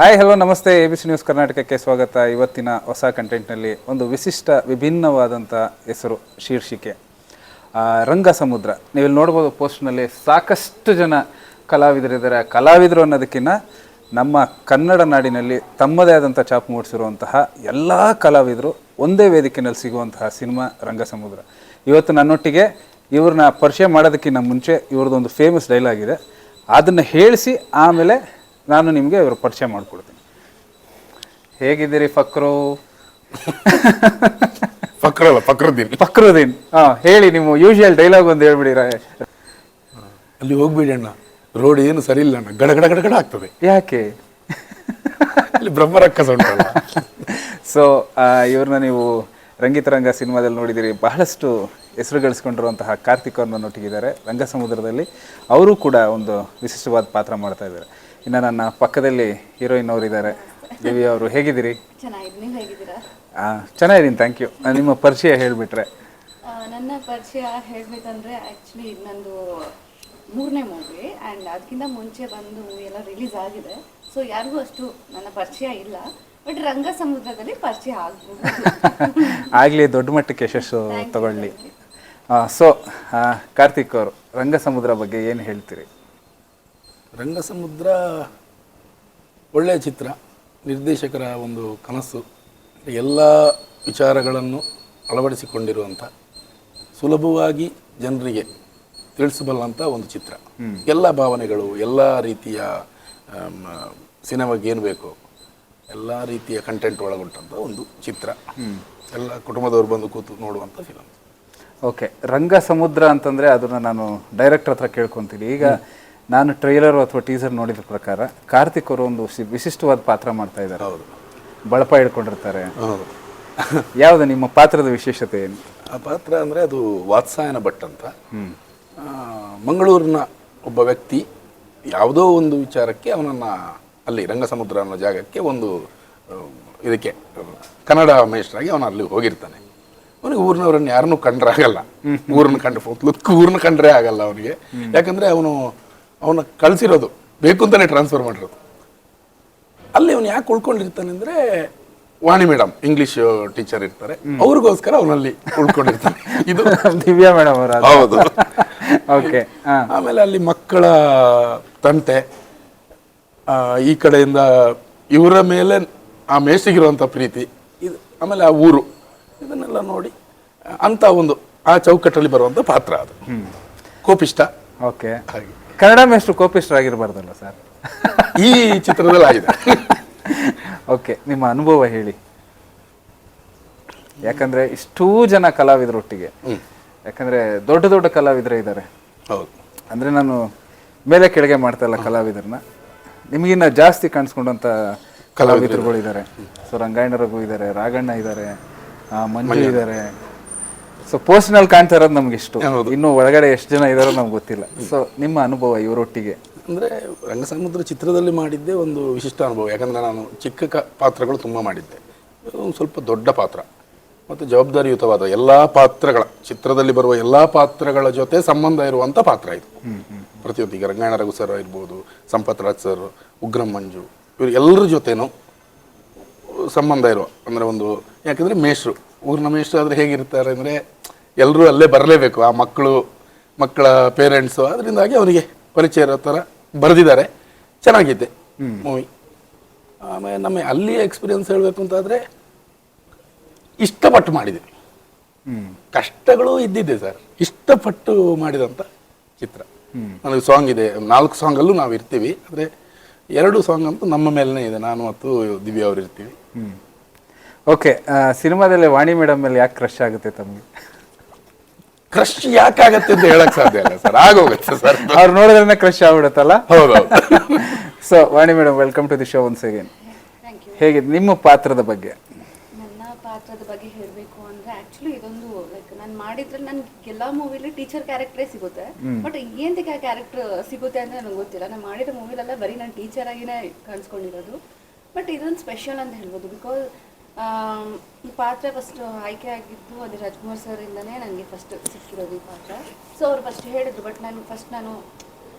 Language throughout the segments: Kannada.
ಹಾಯ್ ಹಲೋ ನಮಸ್ತೆ. ಎ ಬಿ ಸಿ ನ್ಯೂಸ್ ಕರ್ನಾಟಕಕ್ಕೆ ಸ್ವಾಗತ. ಇವತ್ತಿನ ಹೊಸ ಕಂಟೆಂಟ್ನಲ್ಲಿ ಒಂದು ವಿಶಿಷ್ಟ ವಿಭಿನ್ನವಾದಂಥ ಹೆಸರು, ಶೀರ್ಷಿಕೆ. ರಂಗ ಸಮುದ್ರ ನೀವಿಲ್ಲಿ ನೋಡ್ಬೋದು ಪೋಸ್ಟ್ನಲ್ಲಿ ಸಾಕಷ್ಟು ಜನ ಕಲಾವಿದರಿದ್ದಾರೆ. ಕಲಾವಿದರು ಅನ್ನೋದಕ್ಕಿಂತ ನಮ್ಮ ಕನ್ನಡ ನಾಡಿನಲ್ಲಿ ತಮ್ಮದೇ ಆದಂಥ ಚಾಪ್ ಮೂಡಿಸಿರುವಂತಹ ಎಲ್ಲ ಕಲಾವಿದರು ಒಂದೇ ವೇದಿಕೆಯಲ್ಲಿ ಸಿಗುವಂತಹ ಸಿನಿಮಾ ರಂಗ ಸಮುದ್ರ ಇವತ್ತು ನನ್ನೊಟ್ಟಿಗೆ ಇವ್ರನ್ನ ಪರಿಚಯ ಮಾಡೋದಕ್ಕಿಂತ ಮುಂಚೆ ಇವ್ರದ್ದೊಂದು ಫೇಮಸ್ ಡೈಲಾಗ್ ಇದೆ. ಅದನ್ನು ಹೇಳಿಸಿ ಆಮೇಲೆ ನಾನು ನಿಮಗೆ ಇವ್ರ ಪರಿಚಯ ಮಾಡಿಕೊಡ್ತೀನಿ. ಹೇಗಿದ್ದೀರಿ ಫಕ್ರು? ಫಕ್ರಲ್ಲ ಫಕ್ರುದ್ದೀನ್. ಫಕ್ರುದ್ದೀನ್. ಹಾಂ ಹೇಳಿ ನೀವು ಯೂಶುವಲ್ ಡೈಲಾಗ್ ಒಂದು ಹೇಳ್ಬಿಡಿ ರಾಯ್. ಅಲ್ಲಿ ಹೋಗ್ಬೇಡಿ ಅಣ್ಣ. ರೋಡ್ ಏನು ಸರಿ ಇಲ್ಲ ಅಣ್ಣ. ಗಡಗಡ ಗಡಗಡ ಗಡ ಗಡ ಆಗ್ತದೆ. ಯಾಕೆ? ಅಲ್ಲಿ ಬ್ರಹ್ಮರಕ್ಕಸ ಉಂಟಲ್ಲ. ಸೊ ಇವ್ರನ್ನ ನೀವು ರಂಗಿತರಂಗ ಸಿನಿಮಾದಲ್ಲಿ ನೋಡಿದಿರಿ. ಬಹಳಷ್ಟು ಹೆಸರು ಗಳಿಸ್ಕೊಂಡಿರುವಂತಹ ಕಾರ್ತಿಕ್ ಅವ್ರನ್ನ ರಂಗಸಮುದ್ರದಲ್ಲಿ. ರಂಗ ಸಮುದ್ರದಲ್ಲಿ ಅವರು ಕೂಡ ಒಂದು ವಿಶಿಷ್ಟವಾದ ಪಾತ್ರ ಮಾಡ್ತಾ ಇದ್ದಾರೆ. ಇನ್ನು ನನ್ನ ಪಕ್ಕದಲ್ಲಿ ಹೀರೋಯಿನ್ ಅವರಿದ್ದಾರೆ. ದೇವಿ ಅವರು ಹೇಗಿದ್ದೀರಿ? ಚೆನ್ನಾಗಿದೆ ನೀವು ಹೇಗಿದ್ದೀರಾ? ಚೆನ್ನಾಗಿದ್ದೀನಿ ಥ್ಯಾಂಕ್ ಯು ನಿಮ್ಮ ಪರಿಚಯ ಹೇಳಿಬಿಟ್ರೆ. ನನ್ನ ಪರಿಚಯ ಹೇಳಬೇಕಂದ್ರೆ ಆ್ಯಕ್ಚುಲಿ ನಂದು ಮೂರನೇ ಮೂವಿ ಆ್ಯಂಡ್ ಅದಕ್ಕಿಂತ ಮುಂಚೆ ಬಂದು ಎಲ್ಲ ರಿಲೀಸ್ ಆಗಿದೆ. ಸೊ ಯಾರಿಗೂ ಅಷ್ಟು ನನ್ನ ಪರಿಚಯ ಇಲ್ಲ. ಬಟ್ ರಂಗ ಸಮುದ್ರದಲ್ಲಿ ಪರಿಚಯ ಆಗ್ಬೋದು. ಆಗಲಿ ದೊಡ್ಡ ಮಟ್ಟಕ್ಕೆ ಯಶಸ್ಸು ತಗೊಳ್ಳಿ. ಸೊ ಕಾರ್ತಿಕ್ ಅವರು ರಂಗ ಸಮುದ್ರ ಬಗ್ಗೆ ಏನು ಹೇಳ್ತೀರಿ? ರಂಗ ಸಮುದ್ರ ಒಳ್ಳೆಯ ಚಿತ್ರ ನಿರ್ದೇಶಕರ ಒಂದು ಕನಸು ಎಲ್ಲ ವಿಚಾರಗಳನ್ನು ಅಳವಡಿಸಿಕೊಂಡಿರುವಂಥ ಸುಲಭವಾಗಿ ಜನರಿಗೆ ತಿಳಿಸಬಲ್ಲಂಥ ಒಂದು ಚಿತ್ರ. ಎಲ್ಲ ಭಾವನೆಗಳು ಎಲ್ಲ ರೀತಿಯ ಸಿನಿಮಾಗೆ ಏನು ಬೇಕು ಎಲ್ಲ ರೀತಿಯ ಕಂಟೆಂಟ್ ಒಳಗೊಂಡಂಥ ಒಂದು ಚಿತ್ರ. ಎಲ್ಲ ಕುಟುಂಬದವರು ಬಂದು ಕೂತು ನೋಡುವಂಥ ಫಿಲಮ್ ಓಕೆ. ರಂಗ ಸಮುದ್ರ ಅಂತಂದರೆ ಅದನ್ನು ನಾನು ಡೈರೆಕ್ಟರ್ ಹತ್ರ ಕೇಳ್ಕೊತೀನಿ. ಈಗ ನಾನು ಟ್ರೈಲರ್ ಅಥವಾ ಟೀಸರ್ ನೋಡಿದ ಪ್ರಕಾರ ಕಾರ್ತಿಕ್ ಅವರು ಒಂದು ಸಿ- ವಿಶಿಷ್ಟವಾದ ಪಾತ್ರ ಮಾಡ್ತಾ ಇದ್ದಾರೆ. ಹೌದು. ಬಳಪ ಹಿಡ್ಕೊಂಡಿರ್ತಾರೆ ಹೌದು. ಯಾವುದು ನಿಮ್ಮ ಪಾತ್ರದ ವಿಶೇಷತೆ ಏನು? ಆ ಪಾತ್ರ ಅಂದರೆ ಅದು ವಾತ್ಸಾಯನ ಭಟ್ ಅಂತ. ಆ, ಮಂಗಳೂರಿನ ಒಬ್ಬ ವ್ಯಕ್ತಿ ಯಾವುದೋ ಒಂದು ವಿಚಾರಕ್ಕೆ ಅವನನ್ನು ಅಲ್ಲಿ ರಂಗಸಮುದ್ರ ಅನ್ನೋ ಜಾಗಕ್ಕೆ ಒಂದು ಆ, ಇದಕ್ಕೆ ಆ, ಕನ್ನಡ ಮೇಷ್ಟ್ರಾಗಿ ಅವನು ಅಲ್ಲಿ ಹೋಗಿರ್ತಾನೆ. ಅವನಿಗೆ ಊರಿನವರನ್ನು ಯಾರನ್ನೂ ಕಂಡ್ರೆ ಆಗಲ್ಲ. ಊರನ್ನ ಕಂಡು ಲುಕ್ ಊರನ್ನ ಕಂಡ್ರೆ ಆಗಲ್ಲ ಅವನಿಗೆ. ಯಾಕಂದರೆ ಅವನು ಅವನ ಕಳಿಸಿರೋದು. ಬೇಕು ಅಂತಲೇ ಟ್ರಾನ್ಸ್ಫರ್ ಮಾಡಿರೋದು. ಅಲ್ಲಿ ಅವನು ಯಾಕೆ ಉಳ್ಕೊಂಡಿರ್ತಾನೆ ಅಂದರೆ ವಾಣಿ ಮೇಡಮ್ ಇಂಗ್ಲಿಷ್ ಟೀಚರ್ ಇರ್ತಾರೆ. ಅವ್ರಿಗೋಸ್ಕರ ಅವನಲ್ಲಿ ಉಳ್ಕೊಂಡಿರ್ತಾನೆ. ಇದು ದಿವ್ಯಾ ಮೇಡಮ್ ಅವರ ಹೌದು. ಓಕೆ ಆಮೇಲೆ ಅಲ್ಲಿ ಮಕ್ಕಳ ತಂಟೆ ಈ ಕಡೆಯಿಂದ ಇವರ ಮೇಲೆ ಆ ಮೇಷ್ಟಿಗಿರುವಂಥ ಪ್ರೀತಿ ಇದು ಆಮೇಲೆ ಆ ಊರು ಇದನ್ನೆಲ್ಲ ನೋಡಿ ಅಂತ ಒಂದು ಆ ಚೌಕಟ್ಟಲ್ಲಿ ಬರುವಂಥ ಪಾತ್ರ ಅದು. ಕೋಪಿಷ್ಟ. ಓಕೆ ಹಾಗೆ. ಕನ್ನಡ ಮೇಷ್ಟ್ರು ಕೋಪಿಷ್ಟರಾಗಿರ್ಬಾರ್ದಲ್ಲ ಸರ್? ಈ ಚಿತ್ರದಲ್ಲಿ ಆಗಿದೆ. ಓಕೆ ನಿಮ್ಮ ಅನುಭವ ಹೇಳಿ. ಯಾಕಂದ್ರೆ ಇಷ್ಟೂ ಜನ ಕಲಾವಿದರೊಟ್ಟಿಗೆ ಯಾಕಂದ್ರೆ ದೊಡ್ಡ ದೊಡ್ಡ ಕಲಾವಿದರು ಇದ್ದಾರೆ ಹೌದು. ಅಂದ್ರೆ ನಾನು ಮೇಲೆ ಕೆಳಗೆ ಮಾಡ್ತಾ ಇಲ್ಲ ಕಲಾವಿದರನ್ನ ನಿಮಗಿನ್ನ ಜಾಸ್ತಿ ಕಾಣಿಸ್ಕೊಂಡಂತ ಕಲಾವಿದರುಗಳು ಇದ್ದಾರೆ. ಸೊ ರಂಗಾಯಣರಘು ಇದ್ದಾರೆ ರಾಗಣ್ಣ ಇದ್ದಾರೆ ಮಂಜು. ಇದ್ದಾರೆ. ಸೊ ಪೋಸ್ಟ್ನಲ್ಲಿ ಕಾಣ್ತಾ ಇರೋದು ನಮ್ಗೆ ಇಷ್ಟು. ಇನ್ನು ಒಳಗಡೆ ಎಷ್ಟು ಜನ ಇದಾರೋ ನಮ್ಗೆ ಗೊತ್ತಿಲ್ಲ. ಸೊ ನಿಮ್ಮ ಅನುಭವ ಇವರೊಟ್ಟಿಗೆ. ಅಂದರೆ ರಂಗಸಮುದ್ರ ಚಿತ್ರದಲ್ಲಿ ಮಾಡಿದ್ದೆ ಒಂದು ವಿಶಿಷ್ಟ ಅನುಭವ. ಯಾಕಂದರೆ ನಾನು ಚಿಕ್ಕ ಕ ಪಾತ್ರಗಳು ತುಂಬ ಮಾಡಿದ್ದೆ. ಒಂದು ಸ್ವಲ್ಪ ದೊಡ್ಡ ಪಾತ್ರ. ಮತ್ತು ಜವಾಬ್ದಾರಿಯುತವಾದ ಎಲ್ಲ ಪಾತ್ರಗಳ ಚಿತ್ರದಲ್ಲಿ ಬರುವ ಎಲ್ಲ ಪಾತ್ರಗಳ ಜೊತೆ ಸಂಬಂಧ ಇರುವಂಥ ಪಾತ್ರ ಇದು. ಪ್ರತಿಯೊಂದು ಈಗ ರಂಗಾಯಣ ರಘು ಸರ್ ಇರ್ಬೋದು ಸಂಪತ್ ರಾಜ್ ಸರ್ ಉಗ್ರಂ ಮಂಜು ಇವರು ಎಲ್ಲರ ಜೊತೆನೂ ಸಂಬಂಧ ಇರುವ ಅಂದರೆ ಒಂದು ಯಾಕಂದರೆ ಮೇಷ್ರು ಊರಿನ ಇಷ್ಟ ಆದರೆ ಹೇಗಿರ್ತಾರೆ ಅಂದರೆ ಎಲ್ಲರೂ ಅಲ್ಲೇ ಬರಲೇಬೇಕು. ಆ ಮಕ್ಕಳು ಮಕ್ಕಳ ಪೇರೆಂಟ್ಸು ಅದರಿಂದಾಗಿ ಅವನಿಗೆ ಪರಿಚಯ ಇರೋ ಥರ ಬರೆದಿದ್ದಾರೆ. ಚೆನ್ನಾಗಿದೆ ಮೂವಿ ಆಮೇಲೆ ನಮ್ಮ ಅಲ್ಲಿ ಎಕ್ಸ್ಪೀರಿಯನ್ಸ್ ಹೇಳಬೇಕು ಅಂತಾದರೆ ಇಷ್ಟಪಟ್ಟು ಮಾಡಿದ್ದೀವಿ ಕಷ್ಟಗಳು ಇದ್ದಿದೆ ಸರ್ ಇಷ್ಟಪಟ್ಟು ಮಾಡಿದಂಥ ಚಿತ್ರ. ನನಗೆ ಸಾಂಗ್ ಇದೆ. ನಾಲ್ಕು ಸಾಂಗಲ್ಲೂ ನಾವು ಇರ್ತೀವಿ ಆದರೆ ಎರಡು ಸಾಂಗ್ ಅಂತೂ ನಮ್ಮ ಮೇಲೇ ಇದೆ. ನಾನು ಮತ್ತು ದಿವ್ಯ ಅವರು ಇರ್ತೀವಿ ಓಕೆ ಸಿನಿಮಾದಲ್ಲಿ ವಾಣಿ ಮೇಡಮ್ ಮೇಲೆ ಯಾಕೆ ಕ್ರಶ್ ಆಗುತ್ತೆ ತಮಗೆ? ಕ್ರಶ್ ಯಾಕಾಗತ್ತೆ ಅಂತ ಹೇಳಕ್ ಸಾಧ್ಯ ಇಲ್ಲ ಸರ್ ಆಗೋಗುತ್ತೆ ಸರ್ ಅವ್ರು ನೋಡಿದ್ರೆ ಕ್ರಶ್ ಆಗ್ಬಿಡುತ್ತಲ್ಲ? ಹೌದೌದು so Vani madam welcome to the show once again ಹೇಗೆ ನಿಮ್ಮ ಪಾತ್ರದ ಬಗ್ಗೆ? ನನ್ನ ಪಾತ್ರದ ಬಗ್ಗೆ ಹೇಳಬೇಕು ಅಂದ್ರೆ ಆಕ್ಚುಲಿ ಇದೊಂದು ಲೈಕ್ ನಾನು ಮಾಡಿದ್ರೆ ನನ್ಗೆ ಎಲ್ಲ ಮೂವಿಲಿ ಟೀಚರ್ ಕ್ಯಾರೆಕ್ಟ್ರೇ ಸಿಗುತ್ತೆ. ಬಟ್ ಏನಕ್ಕೆ ಆ ಕ್ಯಾರೆಕ್ಟರ್ ಸಿಗುತ್ತೆ ಅಂತ ನನಗೆ ಗೊತ್ತಿಲ್ಲ. ನಾನು ಮಾಡಿದ ಮೂವಿಲೆಲ್ಲ ಬರೀ ನಾನು ಟೀಚರ್ ಆಗಿನೇ ಕಾಣಿಸ್ಕೊಂಡಿರೋದು. ಬಟ್ ಇದೊಂದು ಸ್ಪೆಷಲ್ ಅಂತ ಹೇಳ್ಬೋದು. ಬಿಕಾಸ್ ಈ ಪಾತ್ರ ಫಸ್ಟ್ ಆಯ್ಕೆ ಆಗಿದ್ದು ಅದು ರಾಜ್ಕುಮಾರ್ ಸರ್ ಇಂದನೇ ನನಗೆ ಫಸ್ಟ್ ಸಿಕ್ಕಿರೋದು ಈ ಪಾತ್ರ. ಸೊ ಅವ್ರು ಫಸ್ಟ್ ಹೇಳಿದ್ರು ಬಟ್ ನಾನು ಫಸ್ಟ್ ನಾನು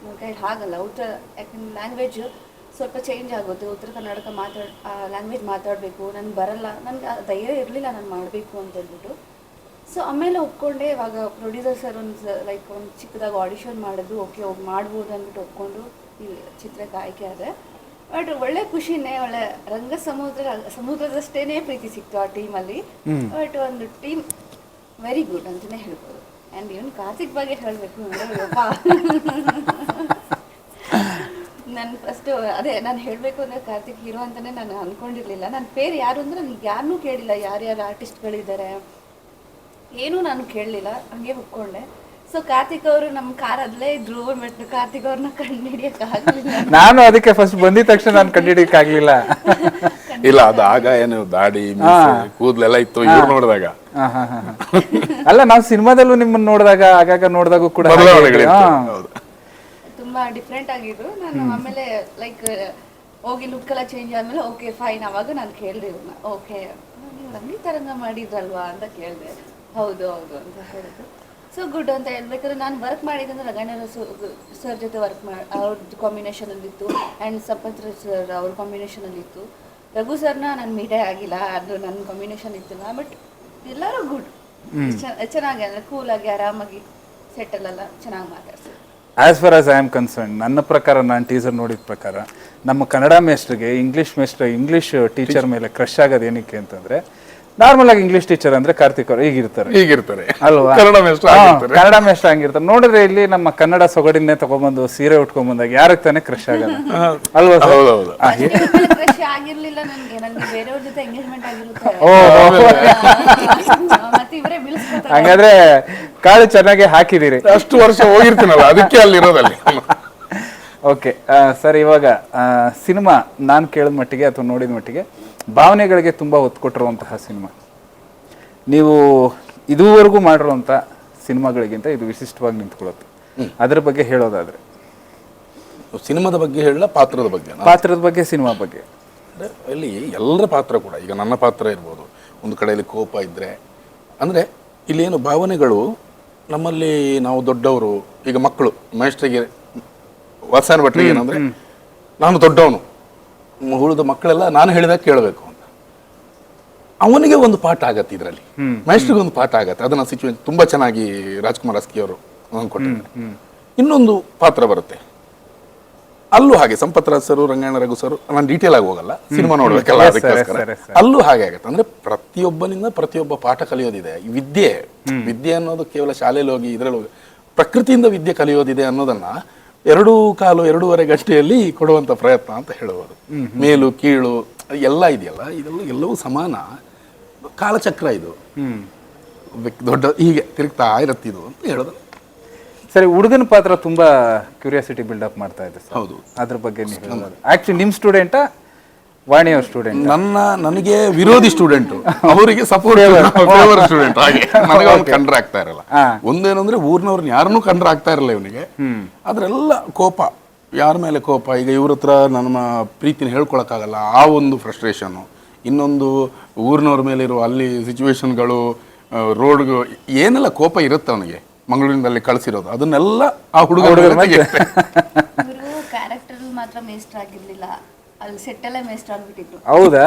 ನನ್ನ ಕೈ ಹಾಗಲ್ಲ. ಉತ್ತರ, ಯಾಕಂದ್ರೆ ಲ್ಯಾಂಗ್ವೇಜ್ ಸ್ವಲ್ಪ ಚೇಂಜ್ ಆಗುತ್ತೆ. ಉತ್ತರ ಕರ್ನಾಟಕ ಮಾತಾಡ್ ಲ್ಯಾಂಗ್ವೇಜ್ ಮಾತಾಡಬೇಕು. ನನಗೆ ಬರಲ್ಲ. ನನಗೆ ಧೈರ್ಯ ಇರಲಿಲ್ಲ ನಾನು ಮಾಡಬೇಕು ಅಂತ ಹೇಳ್ಬಿಟ್ಟು. ಸೊ ಆಮೇಲೆ ಒಪ್ಕೊಂಡೆ. ಇವಾಗ ಪ್ರೊಡ್ಯೂಸರ್ ಸರ್ ಒಂದು ಲೈಕ್ ಒಂದು ಚಿಕ್ಕದಾಗಿ ಆಡಿಷನ್ ಮಾಡೋದು ಓಕೆ ಹೋಗಿ ಮಾಡ್ಬೋದು ಅಂದ್ಬಿಟ್ಟು ಒಪ್ಕೊಂಡು ಈ ಚಿತ್ರಕ್ಕೆ ಆಯ್ಕೆ ಆದೆ. ಬಟ್ ಒಳ್ಳೆ ಖುಷಿನೇ ಒಳ್ಳೆ ರಂಗ ಸಮುದ್ರ ಸಮುದ್ರದಷ್ಟೇನೆ ಪ್ರೀತಿ ಸಿಕ್ತು ಆ ಟೀಮಲ್ಲಿ ಬಟ್ ಒಂದು ಟೀಮ್ ವೆರಿ ಗುಡ್ ಅಂತಾನೆ ಹೇಳ್ಬೋದು. ಅಂಡ್ ಇವನ್ ಕಾರ್ತಿಕ್ ಬಗ್ಗೆ ಹೇಳಬೇಕು ಅಂದರೆ ನಾನು ಫಸ್ಟು ಅದೇ ನಾನು ಹೇಳಬೇಕು ಅಂದ್ರೆ ಕಾರ್ತಿಕ್ ಹೀರೋ ಅಂತಲೇ ನಾನು ಅನ್ಕೊಂಡಿರ್ಲಿಲ್ಲ. ನನ್ನ ಪೇರ್ ಯಾರು ಅಂದ್ರೆ ನನಗೆ ಯಾರನ್ನೂ ಕೇಳಿಲ್ಲ. ಯಾರ್ಯಾರು ಆರ್ಟಿಸ್ಟ್ಗಳಿದ್ದಾರೆ ಏನೂ ನಾನು ಕೇಳಲಿಲ್ಲ. ಹಂಗೆ ಒಪ್ಕೊಂಡೆ. ಸೊ ಕಾರ್ತಿಕ್ ಅವರು ನಮ್ಮ ಕಾರ್ ಅಲ್ಲೇ ಇದ್ರು. ಬಟ್ ಕಾರ್ತಿಕ್ ಅವ್ರನ್ನ ಕಂಡುಹಿಡಿಯಕ್ ನಾನು ಅದಕ್ಕೆ ಫಸ್ಟ್ ಬಂದಿದ ತಕ್ಷಣ ನಾನು ಕಂಡುಹಿಡಿಯಕ್ ಆಗ್ಲಿಲ್ಲ. ಇಲ್ಲ ಅದು ಆಗ ಏನು ದಾಡಿ ಕೂದಲೆಲ್ಲ ಕೂದ್ಲೆಲ್ಲ ಇತ್ತು. ಇವ್ರು ನೋಡಿದಾಗ. ಹಾ, ಹಾ, ಹಾ, ಹಾ. ಅಲ್ಲ ನಾವು ಸಿನಿಮಾದಲ್ಲೂ ನಿಮ್ಮನ್ನ ನೋಡಿದಾಗ ಆಗಾಗ ನೋಡಿದಾಗ ಕೂಡ ತುಂಬಾ ಡಿಫ್ರೆಂಟ್ ಆಗಿದ್ರು. ನಾನು ಆಮೇಲೆ ಲೈಕ್ ಹೋಗಿ ಲುಕ್ ಎಲ್ಲ ಚೇಂಜ್ ಆದ್ಮೇಲೆ ಓಕೆ ಫೈನ್ ಅವಾಗ ನಾನು ಕೇಳಿದೆ ಇವ್ರನ್ನ ಓಕೆ ನೀವು ರಂಗಿ ತರಂಗ ಮಾಡಿದ್ರಲ್ವಾ? ಅಂತ ಕೇಳಿದೆ. ಹೌದು ಹೌದು ಅಂತ ಹೇಳಿದ್ರು. ಸೊ ಗುಡ್ ಅಂತ ಹೇಳ್ಬೇಕಾದ್ರೆ ನಾನು ವರ್ಕ್ ಮಾಡಿದ್ದಂದ್ರೆ ರಗಣ್ಣ ಸರ್ ಜೊತೆ ವರ್ಕ್ ಮಾಡಿ ಅವ್ರದ್ದು ಕಾಂಬಿನೇಷನಲ್ಲಿತ್ತು ಆ್ಯಂಡ್ ಸಪತ್ರ ಸರ್ ಅವ್ರ ಕಾಂಬಿನೇಷನಲ್ಲಿತ್ತು ರಘು ಸರ್ನ ನಾನು ಮೀಟೇ ಆಗಿಲ್ಲ. ಅದು ನನ್ನ ಕಾಂಬಿನೇಷನ್ ಇತ್ತಿಲ್ಲ ಬಟ್ ಎಲ್ಲರೂ ಗುಡ್ ಚೆನ್ನಾಗಿ ಅಂದರೆ ಕೂಲಾಗಿ ಆರಾಮಾಗಿ ಸೆಟ್ಟಲ್ಲೆಲ್ಲ ಚೆನ್ನಾಗಿ ಮಾತಾಡ್ಸಿ as far as I am concern ನನ್ನ ಪ್ರಕಾರ ನಾನು ಟೀಸರ್ ನೋಡಿದ ಪ್ರಕಾರ ನಮ್ಮ ಕನ್ನಡ ಮೇಸ್ಟ್ರಿಗೆ ಇಂಗ್ಲಿಷ್ ಮೇಸ್ಟ್ರ್ ಇಂಗ್ಲಿಷ್ ಟೀಚರ್ ಮೇಲೆ ಕ್ರಶ್ ಆಗೋದು ಏನಕ್ಕೆ ಅಂತಂದ್ರೆ ನಾರ್ಮಲ್ ಆಗಿ ಇಂಗ್ಲಿಷ್ ಟೀಚರ್ ಅಂದ್ರೆ ಕಾರ್ತಿಕ್ ಅವರು ಹೀಗಿರ್ತಾರೆ. ಹೀಗಿರ್ತಾರೆ. ಅಲ್ವಾ? ಕನ್ನಡ ಮೇಷ್ಟ್ರು ಹಾ, ಆಗಿರ್ತಾರೆ. ಕನ್ನಡ ಮೇಷ್ಟ್ರು ಹಂಗಿರ್ತಾರೆ. ನೋಡಿದ್ರೆ ಇಲ್ಲಿ ನಮ್ಮ ಕನ್ನಡ ಸೊಗಡಿನೇ ತಗೊಂಬಂದು ಸೀರೆ ಉಟ್ಕೊಂಡ್ ಬಂದಾಗ ಯಾರಿಗೆ ತಾನೇ ಕ್ರಶ್ ಆಗಲ್ಲ. ಅಲ್ವಾ sir? ಹೌದೌದು. ಆ, ಕ್ರಶ್ ಆಗಿರ್ಲಿಲ್ಲ ನನ್ಗೆ. ನನ್ಗೆ ಬೇರೆಯವ್ರ ಜೊತೆ ಎಂಗೇಜ್ಮೆಂಟ್ ಆಗಿರುತ್ತೆ. ಓ ಮತ್ತೆ ಇವರೇ ಬೀಳಿಸ್ಕೊತಾರೆ ಹಂಗಾದ್ರೆ ಕಾಳು ಚೆನ್ನಾಗಿ ಹಾಕಿದಿರಿ ಅಷ್ಟು ವರ್ಷ ಹೋಗಿರ್ತೀನಲ್ಲ ಅದಕ್ಕೆ ಅಲ್ಲಿ ಇರೋದಲ್ಲಿ. ಓಕೆ ಸರ್ ಇವಾಗ ಸಿನಿಮಾ ನಾನು ಕೇಳಿದ ಮಟ್ಟಿಗೆ ಅಥವಾ ನೋಡಿದ ಮಟ್ಟಿಗೆ ಭಾವನೆಗಳಿಗೆ ತುಂಬ ಒತ್ತು ಕೊಟ್ಟಿರುವಂತಹ ಸಿನಿಮಾ. ನೀವು ಇದುವರೆಗೂ ಮಾಡಿರುವಂಥ ಸಿನಿಮಾಗಳಿಗಿಂತ ಇದು ವಿಶಿಷ್ಟವಾಗಿ ನಿಂತ್ಕೊಳ್ಳುತ್ತೆ. ಅದ್ರ ಬಗ್ಗೆ ಹೇಳೋದಾದರೆ. ಸಿನಿಮಾದ ಬಗ್ಗೆ ಹೇಳಲ್ಲ ಪಾತ್ರದ ಬಗ್ಗೆ. ಪಾತ್ರದ ಬಗ್ಗೆ ಸಿನಿಮಾ ಬಗ್ಗೆ. ಅಂದ್ರೆ ಇಲ್ಲಿ ಎಲ್ಲರ ಪಾತ್ರ ಕೂಡ ಈಗ ನನ್ನ ಪಾತ್ರ ಇರ್ಬೋದು ಒಂದು ಕಡೆಯಲ್ಲಿ ಕೋಪ ಇದ್ದರೆ ಅಂದರೆ ಇಲ್ಲೇನು ಭಾವನೆಗಳು ನಮ್ಮಲ್ಲಿ ನಾವು ದೊಡ್ಡವರು ಈಗ ಮಕ್ಕಳು ಮೇಷ್ಟ್ರಿಗೆ ವಾಸನ ಭಟ್ರಿಗೆ ಏನಂದ್ರೆ ನಾನು ದೊಡ್ಡವನು. ಉಳಿದ ಮಕ್ಕಳೆಲ್ಲ ನಾನು ಹೇಳಿದಾಗ ಕೇಳಬೇಕು ಅಂತ. ಅವನಿಗೆ ಒಂದು ಪಾಠ ಆಗತ್ತೆ ಇದರಲ್ಲಿ. ಮೇಷ್ಟ್ರಿಗೆ ಒಂದು ಪಾಠ ಆಗತ್ತೆ. ಅದನ್ನ ಸಿಚುವೇಶನ್ ತುಂಬಾ ಚೆನ್ನಾಗಿ ರಾಜ್ಕುಮಾರ್ ಅಸ್ಕಿ ಅವರು ಕೊಟ್ಟಿದ್ದಾರೆ. ಇನ್ನೊಂದು ಪಾತ್ರ ಬರುತ್ತೆ. ಅಲ್ಲೂ ಹಾಗೆ ಸಂಪತ್ ರಾಜ್ ಸರ್ ರಂಗಾಯಣ ರಘು ಸರ್ ನಾನು ಡೀಟೇಲ್ ಆಗಿ ಹೋಗಲ್ಲ ಸಿನಿಮಾ ನೋಡ್ಬೇಕಲ್ಲ ಅದಕ್ಕೋಸ್ಕರ. ಅಲ್ಲೂ ಹಾಗೆ ಆಗತ್ತೆ. ಅಂದ್ರೆ ಪ್ರತಿಯೊಬ್ಬನಿಂದ ಪ್ರತಿಯೊಬ್ಬ ಪಾಠ ಕಲಿಯೋದಿದೆ. ಈ ವಿದ್ಯೆ ವಿದ್ಯೆ ಅನ್ನೋದು ಕೇವಲ ಶಾಲೆಯಲ್ಲಿ ಹೋಗಿ ಇದ್ರಲ್ಲಿ ಹೋಗಿ ಪ್ರಕೃತಿಯಿಂದ ವಿದ್ಯೆ ಕಲಿಯೋದಿದೆ ಅನ್ನೋದನ್ನ ಎರಡು ಕಾಲು ಎರಡೂವರೆ ಗಂಟೆಯಲ್ಲಿ ಕೊಡುವಂಥ ಪ್ರಯತ್ನ ಅಂತ ಹೇಳಬಹುದು ಮೇಲು ಕೀಳು ಎಲ್ಲ ಇದೆಯಲ್ಲ ಇದೆಲ್ಲ ಎಲ್ಲವೂ ಸಮಾನ. ಕಾಲಚಕ್ರ ಇದು. ದೊಡ್ಡ ಹೀಗೆ ತಿರುಗ್ತಾ ಇರತ್ತಿದು ಅಂತ ಹೇಳೋದು. ಸರಿ ಹುಡುಗನ ಪಾತ್ರ ತುಂಬ ಕ್ಯೂರಿಯಾಸಿಟಿ ಬಿಲ್ಡಪ್ ಮಾಡ್ತಾ ಇದೆ ಸರ್. ಹೌದು. ಅದ್ರ ಬಗ್ಗೆ ಆಕ್ಚುಲಿ ನಿಮ್ಮ ಸ್ಟೂಡೆಂಟಾ ವಾಣಿಯವ್ರ ಸ್ಟೂಡೆಂಟ್ ನನ್ನ ನನಗೆ ವಿರೋಧಿ ಸ್ಟೂಡೆಂಟ್ ಅವರಿಗೆ ಸಪೋರ್ಟ್ ಫೇವರ್ ಸ್ಟೂಡೆಂಟ್ ಹಾಗೆ. ನನಗೆ ಅವ್ನು ಕಂಡ್ರೆ ಆಗ್ತಾ ಇರಲ್ಲ. ಒಂದೇನಂದ್ರೆ ಊರಿನವ್ರನ್ನ ಯಾರನ್ನೂ ಕಂಡ್ರೆ ಆಗ್ತಾ ಇರಲ್ಲ ಇವನಿಗೆ. ಅದ್ರೆಲ್ಲ ಕೋಪ. ಯಾರ ಮೇಲೆ ಕೋಪ? ಈಗ ಇವ್ರ ಹತ್ರ ನಮ್ಮ ಪ್ರೀತಿನ ಹೇಳ್ಕೊಳಕ್ಕಾಗಲ್ಲ. ಆ ಒಂದು ಫ್ರಸ್ಟ್ರೇಷನ್ ಇನ್ನೊಂದು ಊರಿನವ್ರ ಮೇಲೆ ಇರುವ ಅಲ್ಲಿ ಸಿಚುವೇಶನ್ಗಳು ರೋಡ್ ಏನೆಲ್ಲ ಕೋಪ ಇರುತ್ತೆ ಅವನಿಗೆ? ಮಂಗಳೂರಿನಲ್ಲಿ ಕಳಿಸಿರೋದು. ಅದನ್ನೆಲ್ಲ ಆ ಹುಡುಗ ಇವರು ಕ್ಯಾರೆಕ್ಟರ್ ಮಾತ್ರ ಮೇಸ್ಟರ್ ಆಗಿರ್ಲಿಲ್ಲ ಅಲ್ಲಿ ಸೆಟ್ಟಲ್ಲೇ ಮೇಸ್ಟ್ ಆಗ್ಬಿಟ್ಟಿತ್ತು. ಹೌದಾ?